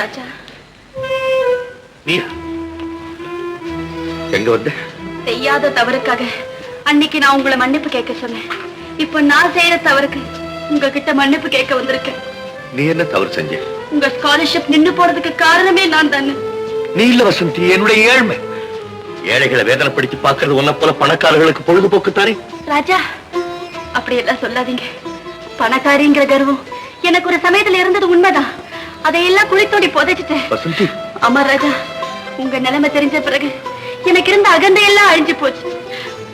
ராஜா நீ எங்க வந்த? செய்யாத தவறுக்காக அன்னைக்கு நான் உங்களை மன்னிப்பு கேட்க சொன்னேன். இப்போ நான் செய்யற தவறுக்கு உங்ககிட்ட மன்னிப்பு கேட்க வந்திருக்கேன். நீ என்ன தவறு செஞ்ச? உங்க ஸ்காலர்ஷிப் நின்னு போறதுக்கு காரணமே நான் தானே. நீ இல்ல வசந்தி என்னுடைய ஏழ்மை. ஏழைகளை வேதனைப்படுத்தி பார்க்கறது உன்னை போல பணக்காரர்களுக்கு பொழுதுபோக்கு தானே? ராஜா அப்படியெல்லாம் சொல்லாதீங்க. பணக்காரிங்கிற கர்வம் எனக்கு ஒரு சமயத்துல இருந்தது உண்மைதான். அதையெல்லாம் குளித்தோடி புதைச்சிட்டேன். வசந்தி. ஆமா ராஜா உங்க நிலைமை தெரிஞ்ச பிறகு எனக்கு இருந்த அகந்தை எல்லாம் அழிஞ்சு போச்சு.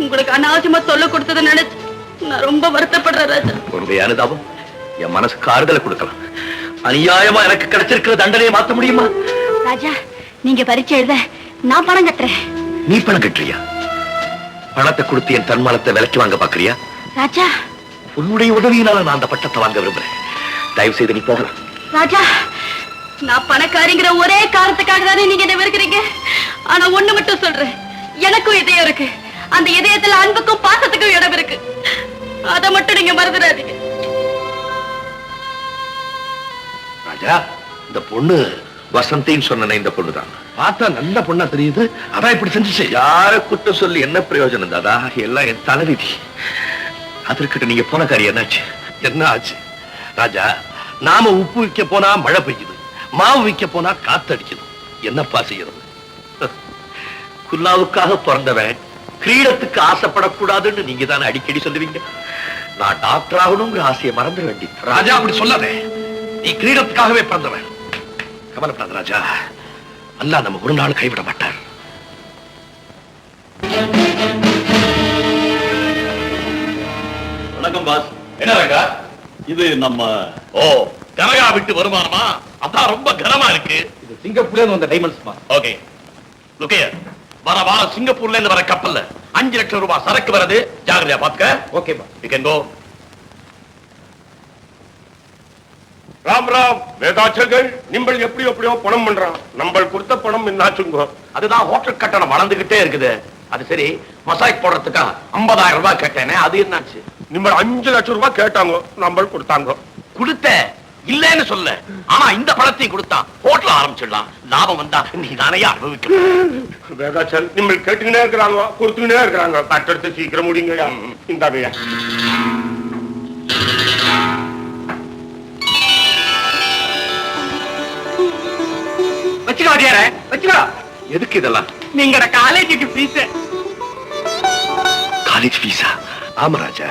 உங்களுக்கு அனாவசியமா தொல்லை கொடுத்ததை நினைச்சு நான் ரொம்ப வருத்தப்படுறேன் ராஜா. அனுதாபம். என் மனசுக்கு ஆறுதலை கொடுக்கலாம். அநியாயமா எனக்கு கிடைச்சிருக்கிற தண்டனையை மாத்த முடியுமா? ராஜா நீங்க பரீட்சை எழுத நான் பணம் கட்டுறேன். நீ பணம் கட்டுறியா? பணத்தை கொடுத்து என் தன்மானத்தை விலைக்கு வாங்க பாக்குறியா ராஜா. உன்னுடைய உதவியினால நான் அந்த பட்டத்தை வாங்க விரும்புறேன். தயவு செய்து நீ போகலாம் ராஜா நான் பணக்காரிங்கிற ஒரே காரணத்துக்காக தானே நீங்க என்ன வெறுக்கிறீங்க? ஆனா ஒண்ணு மட்டும் சொல்றேன். எனக்கும் இதயம் இருக்கு. அந்த இதயத்துல அன்புக்கும் பாசத்துக்கும் இடம் இருக்கு. அதை மட்டும் நீங்க மறந்துடாதீங்க. ராஜா இந்த பொண்ணு வசந்தின்னு சொன்ன இந்த பொண்ணுதான். பார்த்தா நல்ல பொண்ணா தெரியுது. அதான் இப்படி செஞ்சுச்சு. யார குற்றம் சொல்லி என்ன பிரயோஜனம் தாதா? எல்லாம் என் தலைவிதி. அதற்கிட்ட நீங்க போன காரியம் என்னாச்சு? என்ன ஆச்சு? ராஜா நாம உப்பு வைக்க போனா மழை பெய்யுது. மாவு விற்க போனா காத்தடிக்குது என்னப்பா செய்யறது? குல்லாவுக்காக பிறந்தவன் கிரீடத்துக்கு ஆசைப்படக்கூடாதுன்னு நீங்க தானே அடிக்கடி சொல்லுவீங்க? நான் டாக்டர் ஆகணுங்கிற ஆசையை மறந்துட வேண்டி ராஜா அப்படி சொல்லாதே. நீ கிரீடத்துக்காகவே பிறந்தவன். கவலைப்படாத ராஜா. அல்லாஹ் நம்ம ஒரு நாள் கைவிட மாட்டார். வணக்கம் பாஸ். என்ன ரங்கா? இது நம்ம ஓ கனகா விட்டு வருமானமா? அதான் ரொம்ப கனமா இருக்கு. இது சிங்கப்பூர்ல வந்த டைமண்ட்ஸ் மா? ஓகே லுக்கைய வர வாரம் சிங்கப்பூர்ல இருந்து வர கப்பல்ல அஞ்சு லட்சம் ரூபாய் சரக்கு வருது ஜாகிரதையா பாத்துக்க. ஓகே மா. You can go Ram Ram. வேதாச்சர்கள் நிம்பள் எப்படி எப்படியோ பணம் பண்றான். நம்ம கொடுத்த பணம் என்னாச்சுங்க. அதுதான் ஹோட்டல் கட்டணம் வளர்ந்துகிட்டே இருக்குது. அது சரி மசாஜ் போடுறதுக்கா 50000 ரூபாய் கேட்டேனே அது என்னாச்சு? நிம்ம அஞ்சு லட்சம் ரூபாய் கேட்டாங்க. நம்ம கொடுத்தாங்க. கொடுத்த? இல்லன்னு சொல்ல. ஆனா இந்த பணத்தையும் கொடுத்தான் ஹோட்டல் ஆரம்பிச்சிடலாம். லாபம் வந்தா நீ தானையா அனுபவிக்கணும். வேதாச்சல் நிம்ம கேட்டுக்கினே இருக்கிறாங்க. கட்டெடுத்து சீக்கிரம் வச்சுக்கோ வாத்தியார வச்சுக்கோ. எதுக்கு இதெல்லாம்? நீங்கட காலேஜுக்கு ஃபீஸ் காலேஜ் ஃபீஸா ஆமா ராஜா.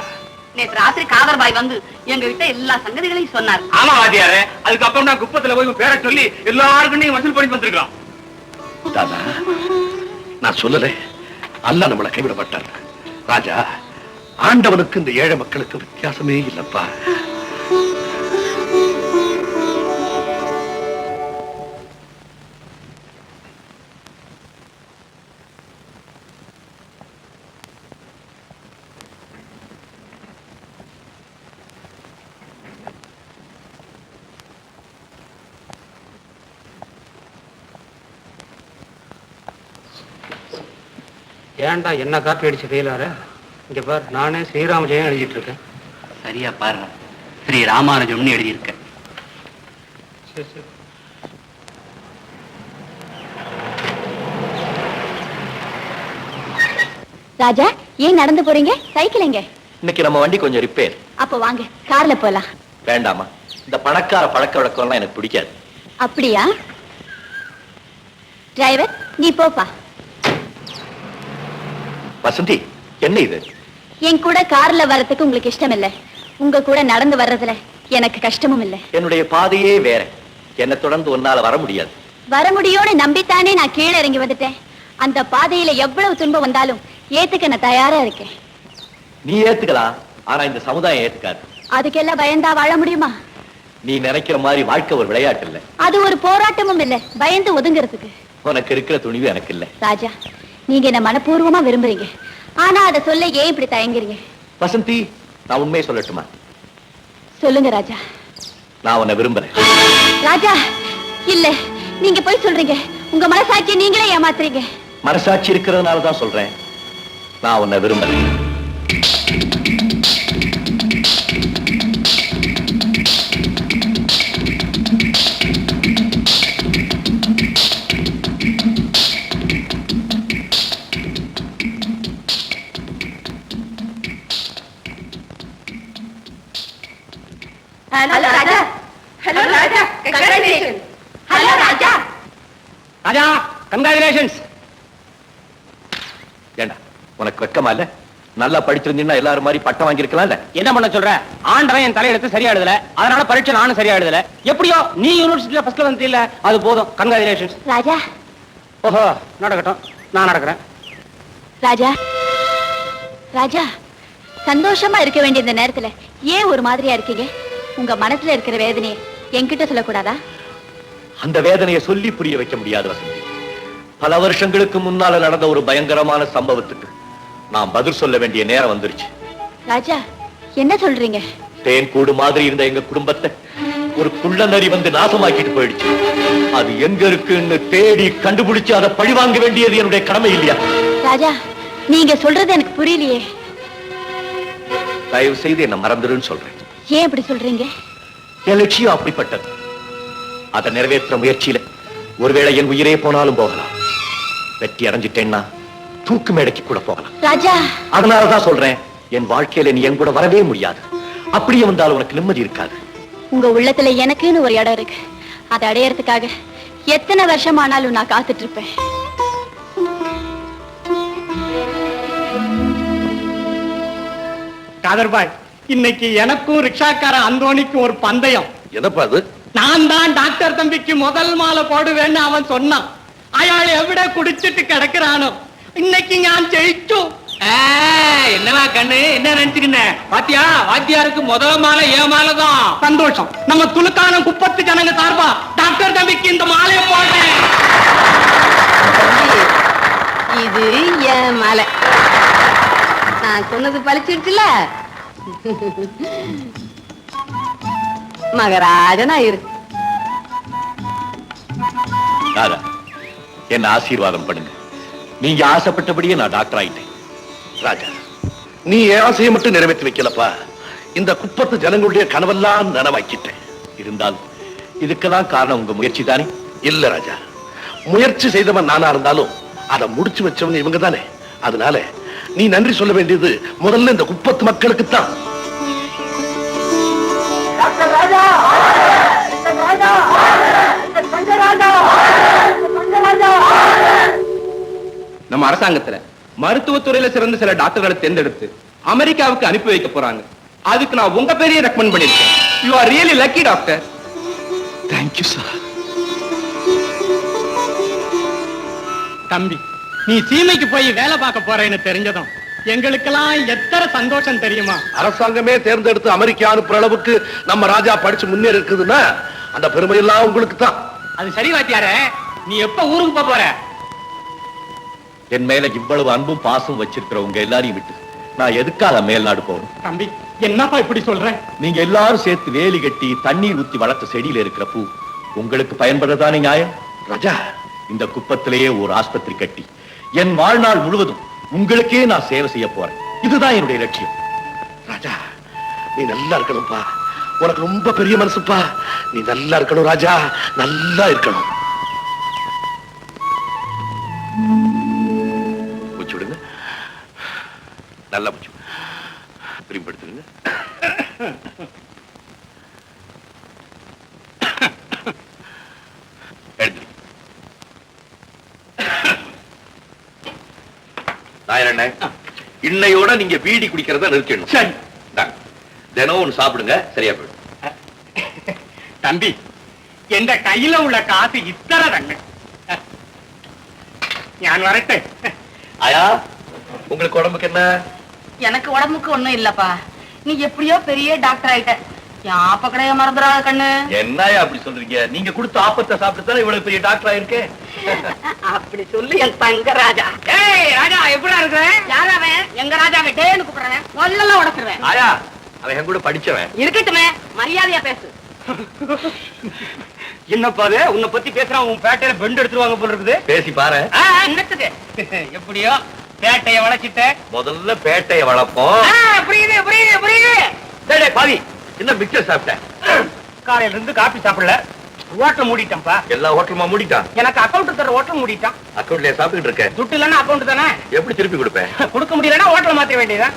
நேற்று ராத்திரி காதர் பாய் வந்து எங்க கிட்ட எல்லா சங்கதிகளையும் சொன்னார். ஆமா வாத்தியார. அதுக்கப்புறம் நான் குப்பத்துல போய் பேரை சொல்லி எல்லாருக்கும் நீ வசூல் பண்ணி வந்திருக்கான் தாதா நான் சொல்லல. அல்லாஹ் நம்மளை கைவிட மாட்டார் ராஜா ஆண்டவனுக்கு இந்த ஏழை மக்களுக்கு வித்தியாசமே இல்லப்பா. ஏன்டா என்ன காப்பி அடிச்சு ஃபெயிலார இங்க பார் நானே ஸ்ரீராம ஜெயம் எழுதிட்டு இருக்கேன் சரியா பாரு. ஸ்ரீ ராமானுஜம்னு எழுதியிருக்க சரி சரி. ராஜா ஏன் நடந்து போறீங்க? சைக்கிள் எங்க? இன்னைக்கு நம்ம வண்டி கொஞ்சம் ரிப்பேர். அப்ப வாங்க கார்ல போலாம். வேண்டாமா இந்த பணக்கார பழக்க வழக்கம்லாம் எனக்கு பிடிக்காது. அப்படியா? டிரைவர் நீ போப்பா. வசந்தி என்ன இது? என் கூட கார்ல வர்றதுக்கு உங்களுக்கு இஷ்டம் இல்ல உங்க கூட நடந்து வர்றதுல எனக்கு கஷ்டமும் இல்ல. என்னுடைய பாதையே வேற. என்னை தொடர்ந்து உன்னால வர முடியாது. வர முடியும்னு நம்பித்தானே நான் கீழே இறங்கி வந்துட்டேன். அந்த பாதையில எவ்வளவு துன்பம் வந்தாலும் ஏத்துக்க நான் தயாரா இருக்கேன். நீ ஏத்துக்கலாம் ஆனா இந்த சமுதாயம் ஏத்துக்காது. அதுக்கெல்லாம் பயந்தா வாழ முடியுமா? நீ நினைக்கிற மாதிரி வாழ்க்கை ஒரு விளையாட்டு இல்ல. அது ஒரு போராட்டமும் இல்ல பயந்து ஒதுங்கிறதுக்கு. உனக்கு இருக்கிற துணிவு எனக்கு இல்ல. ராஜா நீங்க என்ன மனப்பூர்வமா விரும்புறீங்க? ஆனா அதை சொல்ல ஏன் இப்படி தயங்குறீங்க? வசந்தி நான் உண்மையை சொல்லட்டுமா? சொல்லுங்க ராஜா. நான் உன்னை விரும்புறேன் ராஜா இல்ல நீங்க போய் சொல்றீங்க. உங்க மனசாட்சியை நீங்களே ஏமாத்துறீங்க. மனசாட்சி இருக்கிறதுனால தான் சொல்றேன். நான் உன்னை விரும்புறேன் hello Raja hello Raja congratulation hello Raja Raja congratulations ஏண்டா உனக்கு வெக்கமா இல்ல? நல்லா படிச்சிருந்தீங்கன்னா எல்லாரும் மாதிரி பட்டம் வாங்கியிருக்கலாம்ல என்ன பண்ண சொல்ற? ஆண்டவன் என் தலையெழுத்து சரியா எழுதல அதனால பரீட்சை நானும் சரியா எழுதல எப்படியோ நீ யூனிவர்சிட்டியில ஃபர்ஸ்ட்ல வந்து இல்ல அது போதும். கங்க்ராச்சுலேஷன்ஸ் ராஜா ஓஹோ நடக்கட்டும்? நான் நடக்கிறேன். ராஜா ராஜா சந்தோஷமா இருக்க வேண்டிய இந்த நேரத்துல ஏன் ஒரு மாதிரியா இருக்கீங்க? உங்க மனசுல இருக்கிற வேதனையை என்கிட்ட சொல்லக்கூடாதா? அந்த வேதனையை சொல்லி புரிய வைக்க முடியாது வசந்தி. பல வருஷங்களுக்கு முன்னால நடந்த ஒரு பயங்கரமான சம்பவத்துக்கு நான் பதில் சொல்ல வேண்டிய நேரம் வந்துருச்சு. ராஜா என்ன சொல்றீங்க? தேன் கூடு மாதிரி இருந்த எங்க குடும்பத்தை ஒரு குள்ள நரி வந்து நாசமாக்கிட்டு போயிடுச்சு. அது எங்க இருக்குன்னு தேடி கண்டுபிடிச்சு அதை பழிவாங்க வேண்டியது என்னுடைய கடமை இல்லையா? ராஜா நீங்க சொல்றது எனக்கு புரியலையே. தயவு செய்து என்ன மறந்துடுன்னு சொல்றேன். ஏன் இப்படி சொல்றீங்க? என் லட்சியம் அப்படிப்பட்டது. அதை நிறைவேற்ற முயற்சியில ஒருவேளை என் உயிரே போனாலும் போகலாம். வெற்றி அடைஞ்சிட்டேன்னா தூக்கு மேடைக்கு கூட போகலாம். ராஜா! அதனாலதான் சொல்றேன் என் வாழ்க்கையில நீ என் கூட வரவே முடியாது. அப்படியே வந்தாலும் உனக்கு நிம்மதி இருக்காது. உங்க உள்ளத்துல எனக்குன்னு ஒரு இடம் இருக்கு. அதை அடையறதுக்காக எத்தனை வருஷம் ஆனாலும் நான் காத்துட்டு இருப்பேன் காதர்பாய் இன்னைக்கு எனக்கும் ரிக்ஷாக்கார அந்தோணிக்கும் ஒரு பந்தயம். என்னப்பா அது? நான் தான் டாக்டர் தம்பிக்கு முதல் மாலை போடுவேன்னு அவன் சொன்னான். அயாள் எவிட குடிச்சிட்டு கிடக்குறானோ? இன்னைக்கு நான் ஜெயிச்சு என்னவா கண்ணு? என்ன நினைச்சுக்கின பாத்தியா வாத்தியாருக்கு முதல் மாலை ஏ மாலை தான் சந்தோஷம். நம்ம துலுக்கான குப்பத்து ஜனங்க சார்பா டாக்டர் தம்பிக்கு இந்த மாலையை போடுறேன். இது என் மலை? நான் சொன்னது பழிச்சிடுச்சுல மகராஜனா இரு ராதா என்ன ஆசீர்வாதம் பண்ணுங்க. நீங்க ஆசைப்பட்டபடியே நான் டாக்டர் ஆயிட்டேன். ராஜா நீ என் ஆசையை மட்டும் நிறைவேற்றி வைக்கலப்பா. இந்த குப்பத்து ஜனங்களுடைய கனவெல்லாம் நனவாக்கிட்டேன். இருந்தாலும் இதுக்கெல்லாம் காரணம் உங்க முயற்சி தானே? இல்ல ராஜா முயற்சி செய்தவன் நானா இருந்தாலும் அதை முடிச்சு வச்சவன் இவங்க தானே. அதனால நீ நன்றி சொல்ல வேண்டியது முதல்ல இந்த குப்பத்து மக்களுக்கு தான் நம்ம அரசாங்கத்துல மருத்துவத்துறையில சிறந்த சில டாக்டர்களை தேர்ந்தெடுத்து அமெரிக்காவுக்கு அனுப்பி வைக்க போறாங்க. அதுக்கு நான் உங்க பேரையே ரெக்கமெண்ட் பண்ணிருக்கேன் you are really lucky doctor thank you sir தம்பி நீ சீமைக்கு போய் வேலை பார்க்க போறேன்னு தெரிஞ்சதும் எங்களுக்கெல்லாம் எத்தனை சந்தோஷம் தெரியுமா? அரசாங்கமே தேர்ந்தெடுத்து அமெரிக்கா அனுப்புற அளவுக்கு நம்ம ராஜா படிச்சு முன்னேறி இருக்குதுன்னா அந்த பெருமை எல்லாம் உங்களுக்கு தான். அது சரி வாத்தியாரே. நீ எப்ப ஊருக்கு போற? என் மேல இவ்வளவு அன்பும் பாசம் வச்சிருக்கிற உங்க எல்லாரையும் விட்டு நான் எதுக்காக மேல்நாடு போகணும்? தம்பி என்னப்பா இப்படி சொல்ற? நீங்க எல்லாரும் சேர்த்து வேலி கட்டி தண்ணீர் ஊத்தி வளர்த்த செடியில இருக்கிற பூ உங்களுக்கு பயன்படுறதானே நியாயம்? ராஜா. இந்த குப்பத்திலேயே ஒரு ஆஸ்பத்திரி கட்டி என் வாழ்நாள் முழுவதும் உங்களுக்கே நான் சேவை செய்ய போறேன். இதுதான் என்னுடைய லட்சியம். ராஜா நீ நல்லா இருக்கணும்ப்பா உனக்கு ரொம்ப பெரிய மனசுப்பா. நீ நல்லா இருக்கணும் ராஜா. நல்லா இருக்கணும். மூச்சு நல்லா நாயரண்ணே இன்னையோட நீங்க பீடி குடிக்கிறத நிறுத்திடணும். சரி. தினம் ஒண்ணு சாப்பிடுங்க சரியா போயிடும். தம்பி எந்த கையில உள்ள காசு இத்தனை தங்க நான் வரட்டு ஆயா உங்களுக்கு உடம்புக்கு என்ன? எனக்கு உடம்புக்கு ஒண்ணும் இல்லப்பா. நீ எப்படியோ பெரிய டாக்டர் ஆயிட்ட. ஆப்ப கடைய மறந்துடாத கண்ணு. என்னயா அப்படி சொல்றீங்க? நீங்க கொடுத்த ஆப்பத்தை சாப்பிட்டு இவ்வளவு பெரிய டாக்டர் ஆயிருக்கேன் அப்படி சொல்லி என் தங்க ராஜா. ஏய் ராஜா எப்படா இருக்கிற? யார் அவன்? எங்க ராஜா டேன்னு கூப்பிடுறேன் கொல்லெல்லாம் உடச்சிருவேன். ஆயா அவன் என் கூட படிச்சவன். இருக்கட்டுமே மரியாதையா பேசு. என்னப்பா அது உன்னை பத்தி பேசுறான் உன் பேட்டையில பெண்டு எடுத்துருவாங்க போல இருக்குது. பேசி பாரு. என்னத்துக்கு? எப்படியோ பேட்டைய வளைச்சிட்ட முதல்ல பேட்டைய வளர்ப்போம். புரியுது புரியுது புரியுது. பாவி. என்ன மிக்சர் சாப்பிட்டேன் காலையில இருந்து காப்பி சாப்பிடல. ஹோட்டல் மூடிட்டேன்ப்பா. எல்லா ஹோட்டலுமா மூடிட்டான்? எனக்கு அக்கௌண்ட் தர ஹோட்டல் மூடிட்டான். அக்கௌண்ட்லயே சாப்பிட்டுட்டு இருக்கேன் துட்டு இல்லைன்னா அக்கௌண்ட் தானே? எப்படி திருப்பி கொடுப்பேன் கொடுக்க முடியலன்னா ஹோட்டல் மாத்த வேண்டியதுதான்.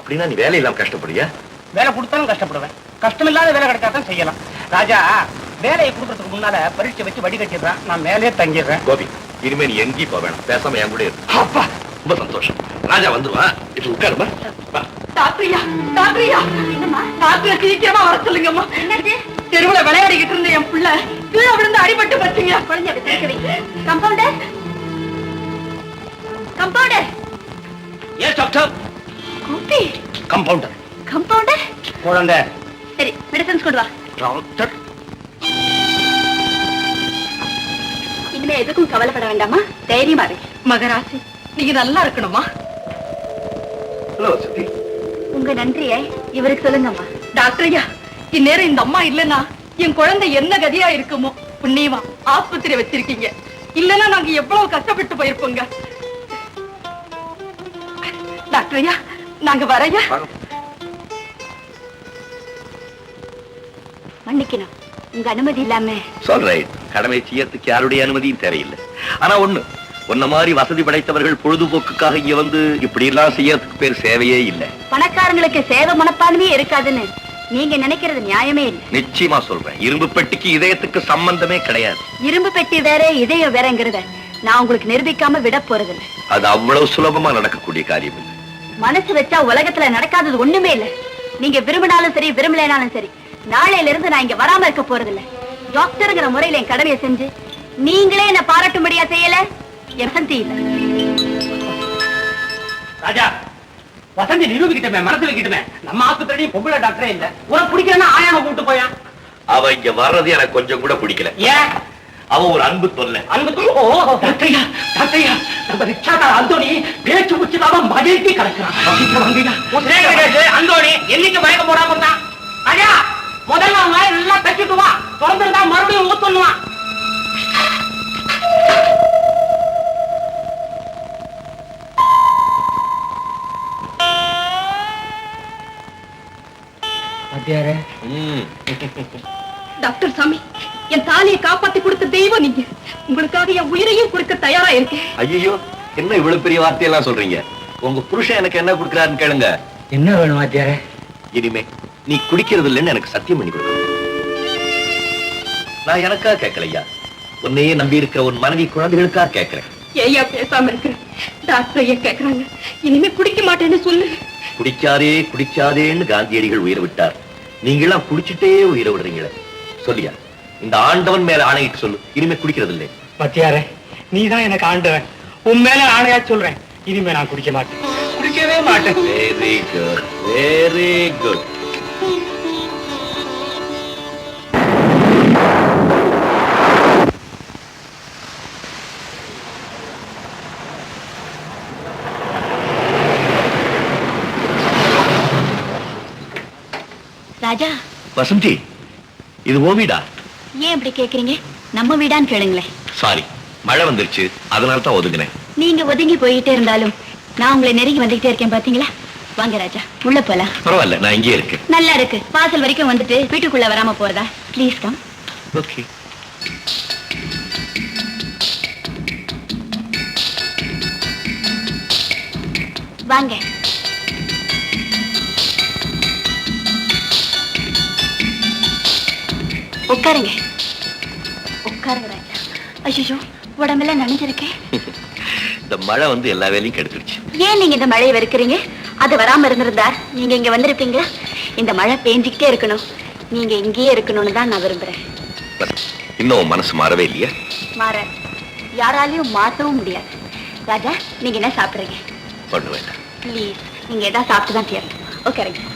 அப்படின்னா நீ வேலை இல்லாம கஷ்டப்படுறியா? வேலை கொடுத்தாலும் கஷ்டப்படுவேன். கஷ்டமில்லாத வேலை கிடைச்சாதான் செய்யலாம். ராஜா வேலையை கொடுக்கறதுக்கு முன்னால பரீட்சை வச்சு வடிகட்டிடுறான். நான் மேலே தங்கிடுறேன். கோபி இனிமே நீ எங்கேயும் போக வேணாம். பேசாம என் கூட அப்பா! ரொம்ப சந்தோஷம். ராஜா வந்துருவான் இப்ப உட்காருமா. டாக்டரியா டாக்டரியா டாக்டர் சீக்கிரமா வர சொல்லுங்கம்மா. என்னது? தெருவுல விளையாடிக்கிட்டு இருந்த என் புள்ள கீழே விழுந்து அடிபட்டு பச்சுங்க. குழந்தை கம்பவுண்டர். கம்பவுண்டர். ஏன் டாக்டர்? கோபி. கம்பவுண்டர். கம்பவுண்டர். குழந்தை. சரி மெடிசன்ஸ் கொண்டு வா. டாக்டர். இனிமே எதுக்கும் கவலைப்பட வேண்டாமா தைரியமா இருக்கு மகராசி நீங்க நல்லா இருக்கணுமா? ஹலோ சத்தி உங்க நன்றியை இவருக்கு சொல்லுங்கம்மா. டாக்டர் ஐயா இந்நேரம் இந்த அம்மா இல்லைன்னா என் குழந்தை என்ன கதியா இருக்குமோ? புண்ணியமா? ஆஸ்பத்திரி வச்சிருக்கீங்க. இல்லைன்னா நாங்க எவ்வளவு கஷ்டப்பட்டு போயிருப்போங்க? டாக்டர் ஐயா நாங்க வரையா? மன்னிக்கணும். உங்க அனுமதி இல்லாம சொல் ரைட் கடமை செய்யறதுக்கு யாருடைய அனுமதியும் தேவையில்லை. ஆனா ஒண்ணு உன்ன மாதிரி வசதி படைத்தவர்கள் பொழுதுபோக்குக்காக இங்க வந்து இப்படி எல்லாம் செய்யறதுக்கு பேர் சேவையே இல்லை. பணக்காரங்களுக்கு சேவை மனப்பான்மையே இருக்காதுன்னு நீங்க நினைக்கிறது நியாயமே இல்லை. நிச்சயமா சொல்றேன். இரும்பு பெட்டிக்கு இதயத்துக்கு சம்பந்தமே கிடையாது. இரும்பு பெட்டி வேற இதயம் வேறங்கிறத நான் உங்களுக்கு நிரூபிக்காம விட போறதில்லை. அது அவ்வளவு சுலபமா நடக்கக்கூடிய காரியம் இல்லை. மனசு வச்சா உலகத்துல நடக்காதது ஒண்ணுமே இல்ல. நீங்க விரும்பினாலும் சரி விரும்பலைனாலும் சரி நாளையில இருந்து நான் இங்க வராம இருக்க போறதில்ல. டாக்டருங்கிற முறையில என் கடமையை செஞ்சு நீங்களே என்ன பாராட்டும்படியா செய்யல? வசந்தி இல்ல. ராஜா வசந்தி நிரூபிக்கிட்டமே மனசு வைக்கிட்டமே. நம்ம ஆஸ்பத்திரியும் பொம்பளை டாக்டரே இல்ல. உனக்கு பிடிக்கலன்னா ஆயாவை கூட்டு போயா? அவ இங்க வர்றது எனக்கு கொஞ்சம் கூட பிடிக்கல. ஏன்? அவ ஒரு அன்பு தொல்லை. அன்பு ஓ டாக்டரையா டாக்டரையா நம்ம ரிக்ஷாக்கார அந்தோணி பேச்சு முச்சுதாம மகிழ்ச்சி கிடக்குறான் அந்தோணி என்னைக்கு மயக்க போடாம இருந்தான் ராஜா முதல்ல அவன் நல்லா தச்சுட்டு வா. திறந்திருந்தா மறுபடியும் ஊத்தணுவான் ம். டாக்டர் சாமி என் தாலியை காப்பாத்தி கொடுத்த தெய்வம் நீங்க. உங்களுக்காக என் உயிரையும் கொடுக்க தயாரா இருக்கேன். ஐயோ என்ன இவ்வளவு பெரிய வார்த்தையெல்லாம் சொல்றீங்க? உங்க புருஷன் எனக்கு என்ன கொடுக்கறாருன்னு கேளுங்க. என்ன வேணும் வாத்தியாரே? இனிமே நீ குடிக்கிறது இல்லைன்னு எனக்கு சத்தியம் பண்ணி கொடு நான் எனக்காக கேட்கலையா? உன்னையே நம்பி இருக்கிற உன் மனைவி குழந்தைகளுக்காக கேட்கிறேன். ஏயா பேசாம இருக்கு டாக்டர் ஐயா கேக்குறாங்க. இனிமே குடிக்க மாட்டேன்னு சொல்லு. குடிக்காதே குடிக்காதேன்னு காந்தியடிகள் உயிரை விட்டார். நீங்களாம் குடிச்சிட்டே உயிரை விடுறீங்களே. சொல்லியா? இந்த ஆண்டவன் மேல ஆணையிட்டு சொல்லு. இனிமே குடிக்கிறது இல்லை வாத்தியாரே நீதான் எனக்கு ஆண்டவன். உன் மேல ஆணையா சொல்றேன். இனிமே நான் குடிக்க மாட்டேன். குடிக்கவே மாட்டேன். Very good very good Raja. Vasanthi இது ஓ வீடா? ஏன் இப்படி கேக்குறீங்க? நம்ம வீடான்னு கேளுங்களேன். சாரி மழை வந்துருச்சு அதனால தான் ஒதுங்கினேன். நீங்க ஒதுங்கி போயிட்டே இருந்தாலும் நான் உங்களை நெருங்கி வந்துகிட்டே இருக்கேன் பாத்தீங்களா? வாங்க ராஜா உள்ள போலாம். பரவாயில்ல நான் இங்கேயே இருக்கேன். நல்லா இருக்கு. வாசல் வரைக்கும் வந்துட்டு வீட்டுக்குள்ள வராம போறதா? ப்ளீஸ் கம் ஓகே வாங்க. உட்காருங்க. உட்காருங்க. ஐயோ உடம்பெல்லாம் நனைஞ்சிருக்கேன் இந்த மழை வந்து எல்லா வேலையும் கெடுத்துடுச்சு. ஏன் நீங்க இந்த மழையை வெறுக்கிறீங்க? அது வராம இருந்திருந்தா நீங்க இங்க வந்திருப்பீங்க. இந்த மழை பேஞ்சுக்கிட்டே இருக்கணும். நீங்க இங்கேயே இருக்கணும்னு தான் நான் விரும்புறேன். இன்னும் மனசு மாறவே இல்லையா? மாற. யாராலையும் மாத்தவும் முடியாது. ராஜா நீங்க என்ன சாப்பிடுறீங்க? பண்ண வேண்டாம். ப்ளீஸ் நீங்க எதாவது சாப்பிட்டு தான் தீரணும். ஓகே ஒன்னதான்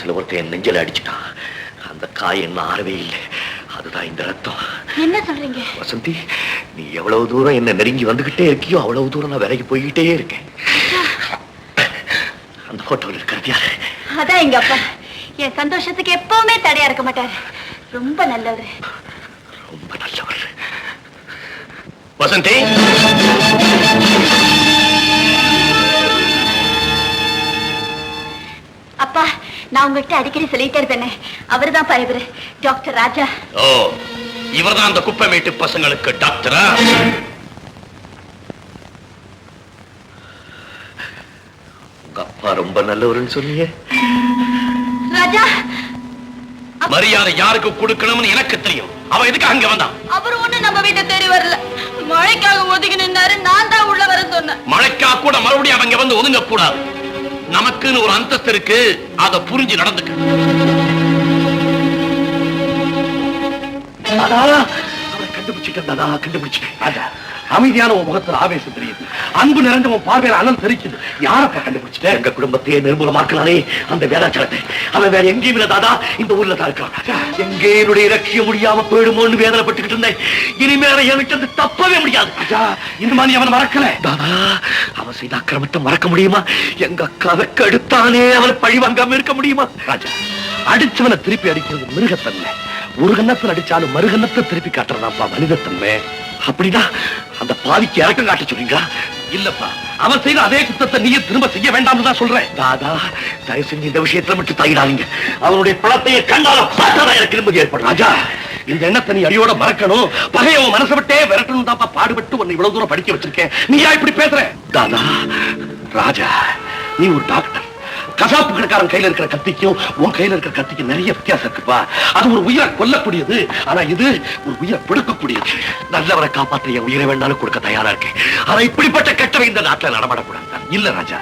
சின்ன வயசுல ஒருத்தன் என் நெஞ்சில அடிச்சுட்டான். அந்த காயம் என்ன ஆறவே இல்லை. அதுதான் இந்த ரத்தம். என்ன சொல்றீங்க? வசந்தி நீ எவ்வளவு தூரம் என்ன நெருங்கி வந்துகிட்டே இருக்கியோ அவ்வளவு தூரம் நான் விலகி போய்கிட்டே இருக்கேன். அந்த போட்டோவில் இருக்கிறது யாரு? அதான் எங்க அப்பா. என் சந்தோஷத்துக்கு எப்பவுமே தடையா இருக்க மாட்டாரு. ரொம்ப நல்லவர். ரொம்ப நல்லவர். வசந்தி! நான் உங்ககிட்ட அடிக்கடி சொல்லிட்டே இருப்பேனே அவர்தான் பயபுரு டாக்டர் ராஜா. ஓ இவர்தான் அந்த குப்பை மேட்டு பசங்களுக்கு டாக்டரா? உங்க அப்பா ரொம்ப நல்லவர்னு சொன்னீங்க ராஜா! மரியாதை யாருக்கு கொடுக்கணும்னு எனக்கு தெரியும். அவன் எதுக்கு அங்க வந்தான்? அவர் ஒண்ணு நம்ம வீட்டை தேடி வரல. மழைக்காக ஒதுங்கி நின்னாரு. நான் தான் உள்ள வர சொன்னேன். மழைக்கா கூட மறுபடியும் அவங்க வந்து ஒதுங்க கூடாது நமக்குன்னு ஒரு அந்தஸ்து இருக்கு அதை புரிஞ்சு நடந்துக்க. தாதா கண்டுபிடிச்சிட்டேன் கண்டுபிடிச்சிட்டேன். அமைதியான உன் முகத்துல ஆவேசம் தெரியுது. அன்பு நிறைஞ்ச உன் பார்வையில அனல் தெரிக்குது. யாரப்ப கண்டுபிடிச்சிட்டேன்? எங்க குடும்பத்தையே நிர்மூலமாக்கலானே அந்த வேதாச்சாரத்தை அவன் வேற எங்கேயும் இல்ல தாதா இந்த ஊர்ல தான் இருக்கான் எங்கே என்னுடைய இலட்சியம் முடியாம போயிடுமோன்னு வேதனைப்பட்டுக்கிட்டு இருந்தேன். இனிமேல எனக்கு வந்து தப்பவே முடியாது. ராஜா இந்த மாதிரி அவன் மறக்கல. தாதா அவன் செய்த அக்கிரமத்தை மறக்க முடியுமா? எங்க அக்காவை கெடுத்தானே அவன் பழி வாங்காம இருக்க முடியுமா? ராஜா அடிச்சவனை திருப்பி அடிக்கிறது மிருகத்தன்மை. ஒரு கன்னத்தில் அடிச்சாலும் மறுகன்னத்தை திருப்பி காட்டுறதாப்பா மனிதத்தன்மை. அப்படின்னா அந்த பாவிக்கு இறக்கம் காட்ட சொல்றீங்களா? இல்லப்பா அவன் செய்த அதே குத்தத்தை நீயே திரும்ப செய்ய வேண்டாம்னு தான் சொல்றேன். தாதா தயவு செஞ்சு இந்த விஷயத்துல மட்டும் தயிராதீங்க அவனுடைய பழத்தையே கண்டாலும் பார்த்தாதான் எனக்கு நிம்மதி ஏற்படும். ராஜா இந்த எண்ணத்தை நீ அடியோட மறக்கணும். பகைய உன் மனசை விட்டே விரட்டணும் தான்ப்பா பாடுபட்டு உன்னை இவ்வளவு தூரம் படிக்க வச்சிருக்கேன். நீயா இப்படி பேசுற? தாதா ராஜா நீ ஒரு டாக்டர் கசாப்பு கடைக்காரன் கையில இருக்கிற கத்திக்கும் உன் கையில இருக்கிற கத்திக்கும் நிறைய வித்தியாசம் இருக்குப்பா. அது ஒரு உயிரை கொல்லக்கூடியது ஆனா இது ஒரு உயிரை கொடுக்கக்கூடியது நல்லவரை காப்பாற்ற என் உயிரை வேணாலும் கொடுக்க தயாரா இருக்கேன். ஆனா இப்படிப்பட்ட கெட்டவை இந்த நாட்டில் நடமாடக்கூடாது. இல்ல ராஜா.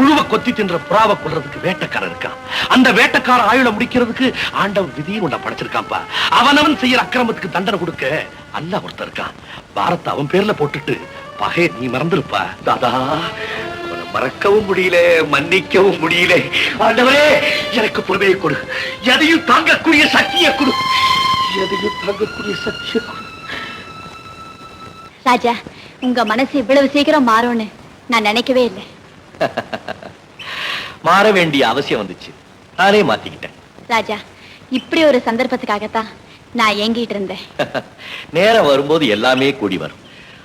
புழுவை கொத்தி தின்ற புறாவை கொள்றதுக்கு வேட்டைக்காரன் இருக்கான். அந்த வேட்டைக்கார ஆயுள முடிக்கிறதுக்கு ஆண்டவன் விதியும் உன்னை படைச்சிருக்கான்ப்பா. அவனவன் செய்யற அக்கிரமத்துக்கு தண்டனை கொடுக்க அல்ல ஒருத்தர் இருக்கான். பாரத் அவன் பேர்ல போட்டுட்டு பகை நீ மறந்துருப்பா. தாதா மறக்கவும் முடியல மன்னிக்கவும் முடியல. ஆண்டவரே எனக்கு பொறுமையை கொடு. எதையும் தாங்கக்கூடிய சக்தியை கொடு. எதையும் தாங்கக்கூடிய சக்தியை கொடு. ராஜா உங்க மனசு இவ்வளவு சீக்கிரம் மாறும்னு நான் நினைக்கவே இல்லை. மாற வேண்டிய அவசியம் வந்துச்சு. நானே மாத்திக்கிட்டேன். ராஜா இப்படி ஒரு சந்தர்ப்பத்துக்காகத்தான் நான் ஏங்கிட்டு இருந்தேன். நேரம் வரும்போது எல்லாமே கூடி வரும்.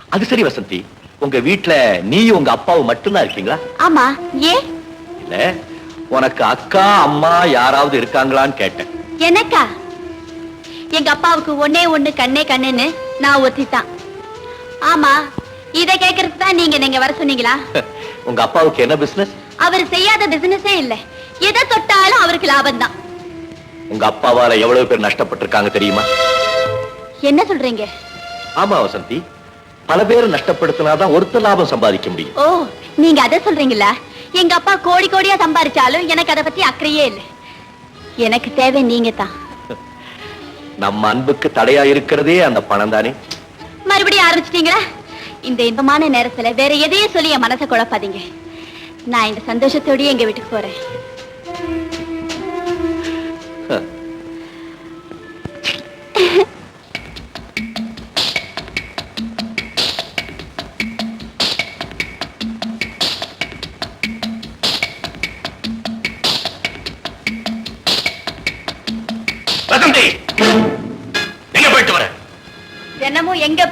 அது சரி வசந்தி. உங்க வீட்ல நீ உங்க அப்பாவும் மட்டும்தான் இருக்கீங்களா? ஆமா. ஏன் இல்ல உனக்கு அக்கா அம்மா யாராவது இருக்காங்களான்னு கேட்டேன். எனக்கா? எங்க அப்பாவுக்கு ஒண்ணே ஒண்ணு கண்ணே கண்ணுன்னு நான் ஒத்தித்தான். ஆமா இத கேக்குறதுக்கு தான் நீங்க நீங்க வர சொன்னீங்களா? உங்க அப்பாவுக்கு என்ன பிசினஸ் அவர் செய்யாத பிசினஸே இல்ல. எதை தொட்டாலும் அவருக்கு லாபம் தான் உங்க அப்பாவால எவ்வளவு பேர் நஷ்டப்பட்டிருக்காங்க தெரியுமா? என்ன சொல்றீங்க? ஆமா வசந்தி. பல பேர் நஷ்டப்படுத்தினாதான் ஒருத்தர் லாபம் சம்பாதிக்க முடியும். ஓ நீங்க அத சொல்றீங்களா? எங்க அப்பா கோடி கோடியா சம்பாரிச்சாலும் எனக்கு அத பத்தி அக்கறையே இல்ல. எனக்கு தேவை நீங்க தான் நம்ம அன்புக்கு தடையா இருக்கிறதே அந்த பணம் தானே? மறுபடியும் ஆரம்பிச்சிட்டீங்களா? இந்த இன்பமான நேரத்துல வேற எதையும் சொல்லி என் மனசை குழப்பாதீங்க. நான் இந்த சந்தோஷத்தோடயே எங்க வீட்டுக்கு போறேன்.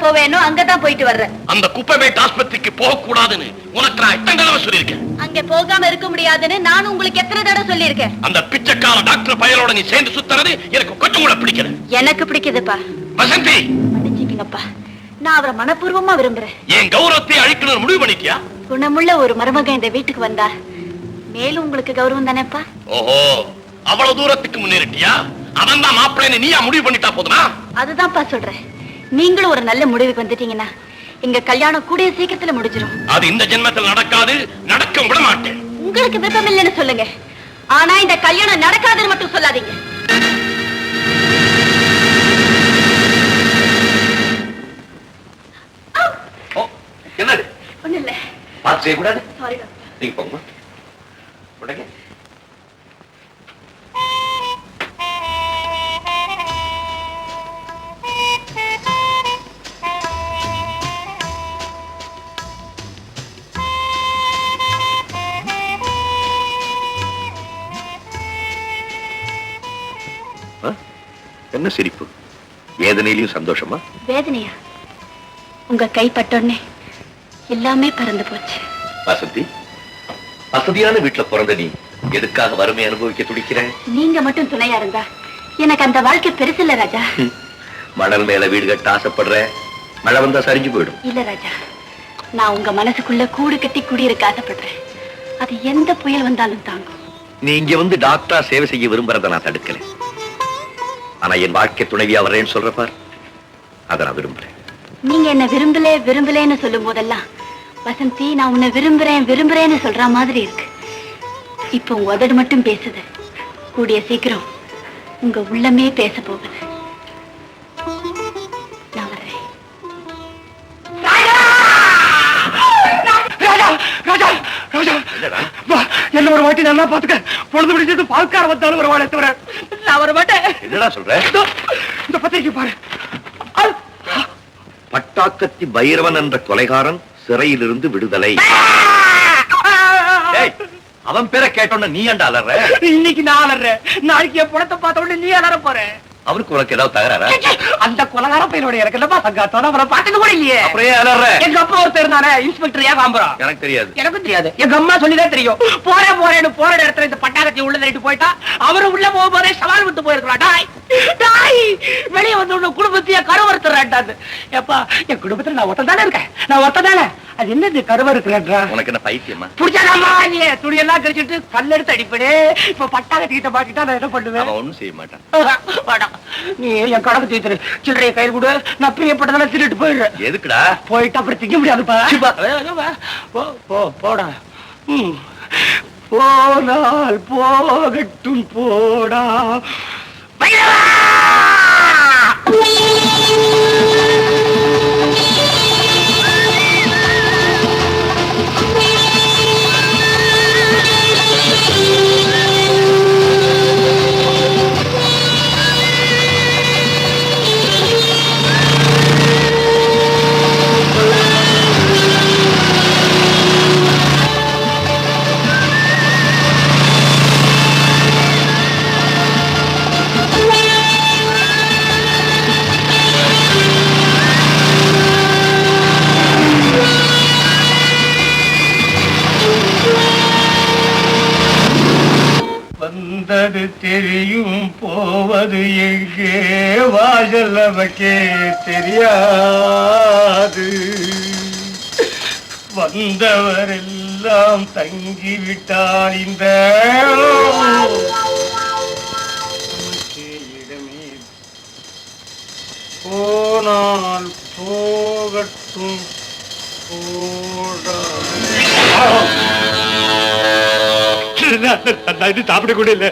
போவேனோ அங்கதான் போயிட்டு வர்றேன். அந்த குப்பைமேட்டு ஆஸ்பத்திரிக்கு போக கூடாதுன்னு உனக்கு நான் எத்தனை தடவை சொல்லியிருக்கேன்? அங்க போகாம இருக்க முடியாதுன்னு நானும் உங்களுக்கு எத்தனை தடவை சொல்லியிருக்கேன். அந்த பிச்சைக்கார டாக்டர் பயலோட நீ சேர்ந்து சுத்துறது எனக்கு கொஞ்சம் கூட பிடிக்கல. எனக்கு பிடிக்குதுப்பா. வசந்தி! மன்னிச்சுக்கங்கப்பா. நான் அவரை மனப்பூர்வமா விரும்புறேன். என் கௌரவத்தை அழிக்கணும்னு முடிவு பண்ணிட்டியா? குணமுள்ள ஒரு மருமகன் இந்த வீட்டுக்கு வந்தா மேலும் உங்களுக்கு கௌரவம் தானேப்பா? ஓஹோ அவ்வளவு தூரத்துக்கு முன்னேறிட்டியா அவன் தான் மாப்பிள்ளைன்னு நீயா முடிவு பண்ணிட்டா போதுமா? அதுதான்ப்பா சொல்றேன். நீங்களும் ஒரு நல்ல முடிவுக்கு வந்துட்டீங்கன்னா எங்க கல்யாணம் கூடிய சீக்கிரத்துல முடிஞ்சிரும். அது இந்த ஜென்மத்தில் நடக்காது நடக்க விட மாட்டேன். உங்களுக்கு விருப்பம் இல்லைன்னு சொல்லுங்க. ஆனா இந்த கல்யாணம் நடக்காதுன்னு மட்டும் சொல்லாதீங்க. என்னது? ஒண்ணு இல்ல. செய்யக்கூடாது சாரி நீங்க போங்க. என்ன சிரிப்பு? வேதனையிலையும் சந்தோஷமா? வேதனையா? உங்க கை பட்டோன்னே எல்லாமே பறந்து போச்சு. வசந்தி வசதியான வீட்டுல பிறந்த நீ எதுக்காக வறுமை அனுபவிக்க துடிக்கிற? நீங்க மட்டும் துணையா இருந்தா எனக்கு அந்த வாழ்க்கை பெருசில்ல ராஜா. மணல் மேல வீடு கட்ட ஆசைப்படுற மழை வந்தா சரிஞ்சு போயிடும். இல்ல ராஜா நான் உங்க மனசுக்குள்ள கூடு கட்டி குடியிருக்க ஆசைப்படுறேன். அது எந்த புயல் வந்தாலும் தாங்கும். நீ இங்க வந்து டாக்டரா சேவை செய்ய விரும்புறத நான் தடுக்கல. ஆனா என் வாழ்க்கை துணைவியா வர்றேன்னு சொல்ற பார். அதை நான் விரும்புறேன். நீங்க என்ன விரும்பல விரும்பலேன்னு சொல்லும் போதெல்லாம் வசந்தி நான் உன்னை விரும்புறேன் விரும்புறேன்னு சொல்ற மாதிரி இருக்கு. இப்போ உங்க உதடு மட்டும் பேசுது. கூடிய சீக்கிரம் உங்க உள்ளமே பேச போகுது. நான் வர்றேன். ராஜா! ராஜா! வாட்டி நல்லா பாத்துக்க பொழுது பிடிச்சது பால்கார வந்தாலும் ஒரு வாழை தவிர நான் வர மாட்டேன். என்னடா சொல்ற? இந்த பத்திரிக்கை பாரு. பட்டாக்கத்தி பைரவன் என்ற கொலைகாரன் சிறையிலிருந்து விடுதலை. அவன் பேரை கேட்டோன்னு நீ ஏன்டா அலற? இன்னைக்கு நான் அலறேன். நாளைக்கு என் பணத்தை பார்த்த உடனே நீ அலற போற. அவனுக்கு உனக்கு ஏதாவது தகராறா? அந்த கொலகார பையனோட எனக்கு என்னப்பா சங்காத்தோட அவரை பார்த்தது கூட இல்லையே. ஏன் அலற எங்க அப்பா ஒருத்தர் இருந்தானே இன்ஸ்பெக்டர் ஏகாம்பரம் எனக்கு தெரியாது. எனக்கும் தெரியாது. எங்க அம்மா சொல்லிதான் தெரியும். போறேன் போறேன்னு போற இடத்துல இந்த பட்டாக்கத்தை உள்ள தள்ளிட்டு போயிட்டா அவரு உள்ள போகும்போதே சவால் விட்டு போயிருக்கலாம். டாய் டாய் வெளியே வந்து உன்ன குடும்பத்தையே கருவறுத்துறாட்டாது எப்பா என் குடும்பத்துல நான் ஒருத்தன் தானே இருக்கேன்? நான் ஒருத்தன் தானே? அது என்னது கருவறுக்கிறேன்றா? உனக்கு என்ன பைத்தியமா? புடிச்சாதாமா நீ துணி எல்லாம் கழிச்சிட்டு கல்லெடுத்து அடிப்படே இப்ப பட்டாக்கத்தை கிட்ட மாட்டிட்டா நான் என்ன பண்ணுவேன்? ஒண்ணும் செய்ய மாட்டான். நீ என் கணக்கு தீத்துரு சில்லறைய கையில் கொடு. நான் பிரியப்பட்டதெல்லாம் திருட்டு போயிடுறேன். எதுக்குடா? போயிட்டு அப்புறம் திங்க முடியாதுப்பா. போ போ போடா. ம். போனால் போகட்டும் போடா. பைரவா! அது தெரியும் போவது எங்கே? வாசல் நமக்கே தெரியாது. வந்தவரெல்லாம் தங்கிவிட்டால் இந்த இடமே. போனால் போகட்டும் போடா நான் இது சாப்பிட கூட இல்ல.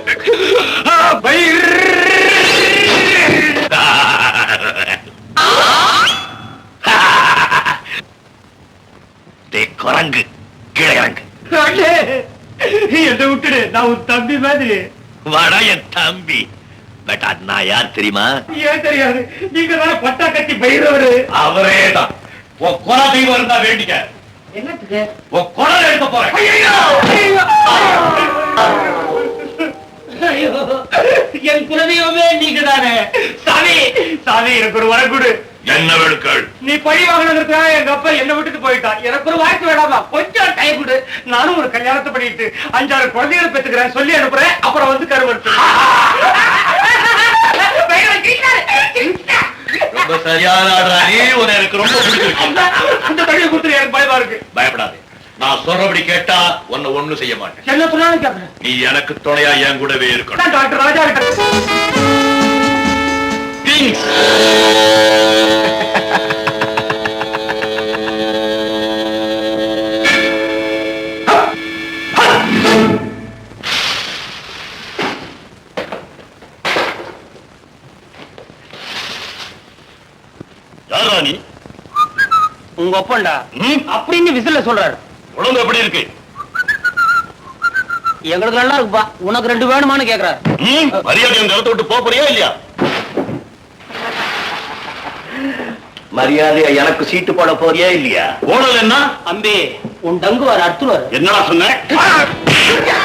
குரங்கு கீழே இறங்கு. என்னை விட்டுடு. நான் உன் தம்பி மாதிரி. வாடா என் தம்பி. பட் நான் யார் தெரியுமா? ஏன் தெரியாது? நீங்க பட்டா கட்டி பயிரவரு. அவரே தான் கொலை தெய்வம் இருந்தா வேண்டிக்க. என்னத்துக்கு? உன் கொலை எடுக்க போறேன். ஐயோ, என் குலதெய்வமே நீங்க தானே சாமி! சாமி எனக்கு ஒரு வரம் கொடு. என்ன வேணுக்கள்? நீ பழி வாங்கினதுக்காக எங்க அப்பா என்ன விட்டுட்டு போயிட்டான் எனக்கு ஒரு வாய்ப்பு வேணாமா? கொஞ்சம் டைம் கொடு. நானும் ஒரு கல்யாணத்தை பண்ணிட்டு அஞ்சாறு குழந்தைகளை பெற்றுக்கிறேன். சொல்லி அனுப்புறேன். அப்புறம் வந்து கருவறுத்து. ரொம்ப சரியான ஆடுறா நீ உன்னை எனக்கு ரொம்ப பிடிச்சிருக்கு. அந்த தடியை கொடுத்துரு எனக்கு பயமா இருக்கு. பயப்படாதே. நான் சொல்றபடி கேட்டா உன்னை ஒண்ணும் செய்ய மாட்டேன். என்ன சொன்னாலும் கேட்கறேன். நீ எனக்கு துணையா என் கூடவே இருக்கணும். டாக்டர் ராஜா கிட்ட யாரா நீ உங்க ஒப்பண்டா? அப்படின்னு விசில சொல்றாரு. உடம்பு எப்படி இருக்கு? எங்களுக்கு நல்லா இருக்குப்பா. உனக்கு ரெண்டு வேணுமான்னு கேக்குறாரு? மரியாதை இடத்த விட்டு போறியா இல்லையா? மரியாதையா எனக்கு சீட்டு போட போறியா இல்லையா? போடல என்ன? அம்பி உன் டங்கு வர அடுத்துருவாரு என்னடா சொன்ன?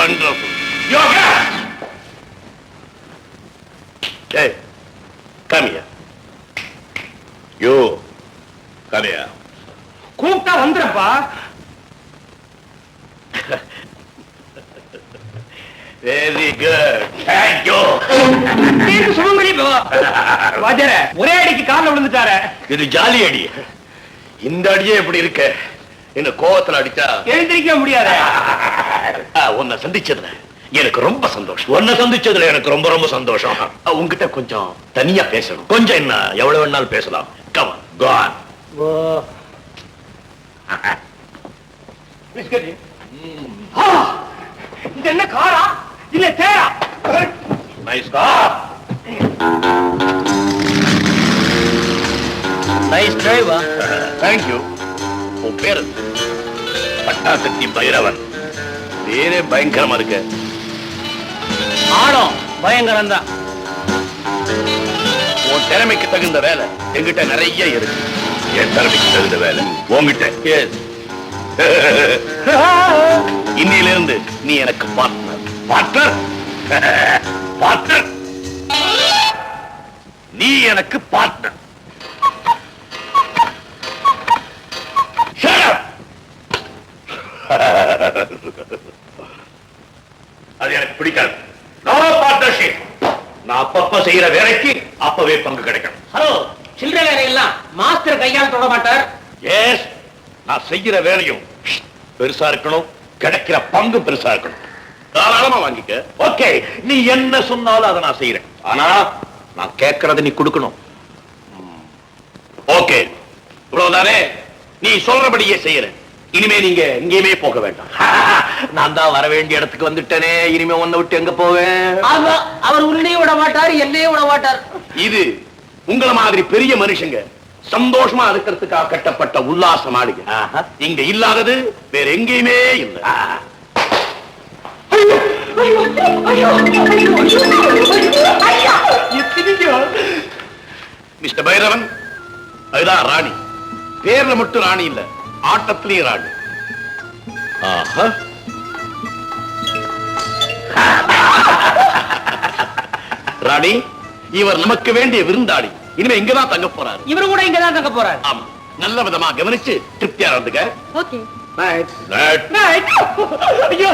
Wonderful. Yoga! Hey, come here. You, come here. கூப்பிட்டா Very good. Thank you. சுமங்கலி வாத்தியார ஒரே அடிக்கு காலில் விழுந்துட்டார இது ஜாலி அடி இந்த அடியே எப்படி இருக்க இந்த கோவத்துல அடிச்சா எழுந்திருக்க முடியாத ஆ, உன்னை சந்திச்சதுல எனக்கு ரொம்ப சந்தோஷம். உன்னை சந்திச்சதுல எனக்கு ரொம்ப ரொம்ப சந்தோஷம். ஆ, உன்கிட்ட கொஞ்சம் தனியா பேசணும். கொஞ்சம் என்ன? எவ்வளவு வேணாலும் பேசலாம். கம் கான் இது என்ன காரா? இல்ல தேரா? நைஸ் கார் நைஸ் டிரைவா தேங்க் யூ உன் பேரு? பட்டாசக்தி பைரவன். பேரே பயங்கரமா இருக்கு. ஆடம் பயங்கரம் தான் உன் திறமைக்கு தகுந்த வேலை என்கிட்ட நிறைய இருக்கு. என் திறமைக்கு தகுந்த வேலை உன்கிட்ட. எஸ் இன்னையிலிருந்து நீ எனக்கு பார்ட்னர் பார்ட்னர் பார்ட்னர் நீ எனக்கு பார்ட்னர் Shut up! அது எனக்கு பிடிக்காது. நோ பார்ட்னர்ஷிப் நான் அப்பப்ப செய்யற வேலைக்கு அப்பவே பங்கு கிடைக்கணும் ஹலோ சில்லறை வேலையெல்லாம் மாஸ்டர் கையால் தொட மாட்டார்? எஸ் நான் செய்யற வேலையும் பெருசா இருக்கணும். கிடைக்கிற பங்கு பெருசா இருக்கணும். தாராளமா வாங்கிக்க. ஓகே நீ என்ன சொன்னாலும் அதை நான் செய்யறேன். ஆனா நான் கேட்கறத நீ கொடுக்கணும். ஓகே இவ்வளவுதானே? நீ சொல்றபடியே செய்யறேன். இனிமே நீங்க எங்கேயுமே போக வேண்டாம். நான் தான் வர வேண்டிய இடத்துக்கு வந்துட்டேனே. இனிமே உன்னை விட்டு எங்க போவேன்? அவர் உன்னையும் விட மாட்டார் என்னையும் விட மாட்டார். இது உங்கள மாதிரி பெரிய மனுஷங்க சந்தோஷமா இருக்கிறதுக்காக கட்டப்பட்ட உல்லாச மாளிகை இங்க இல்லாதது வேற எங்கேயுமே இல்லை. மிஸ்டர் பைரவன் அதுதான் ராணி. பேர்ல மட்டும் ராணி இல்ல. ஆட்டத்திலேயே ராணி ஆஹா. ராணி இவர் நமக்கு வேண்டிய விருந்தாளி. இனிமே இங்கதான் தங்க போறாரு. இவரு கூட இங்கதான் தங்க போறாரு. ஆமா. நல்ல விதமா கவனிச்சு திருப்தியா இருந்துக்க ஓகே. ஐயோ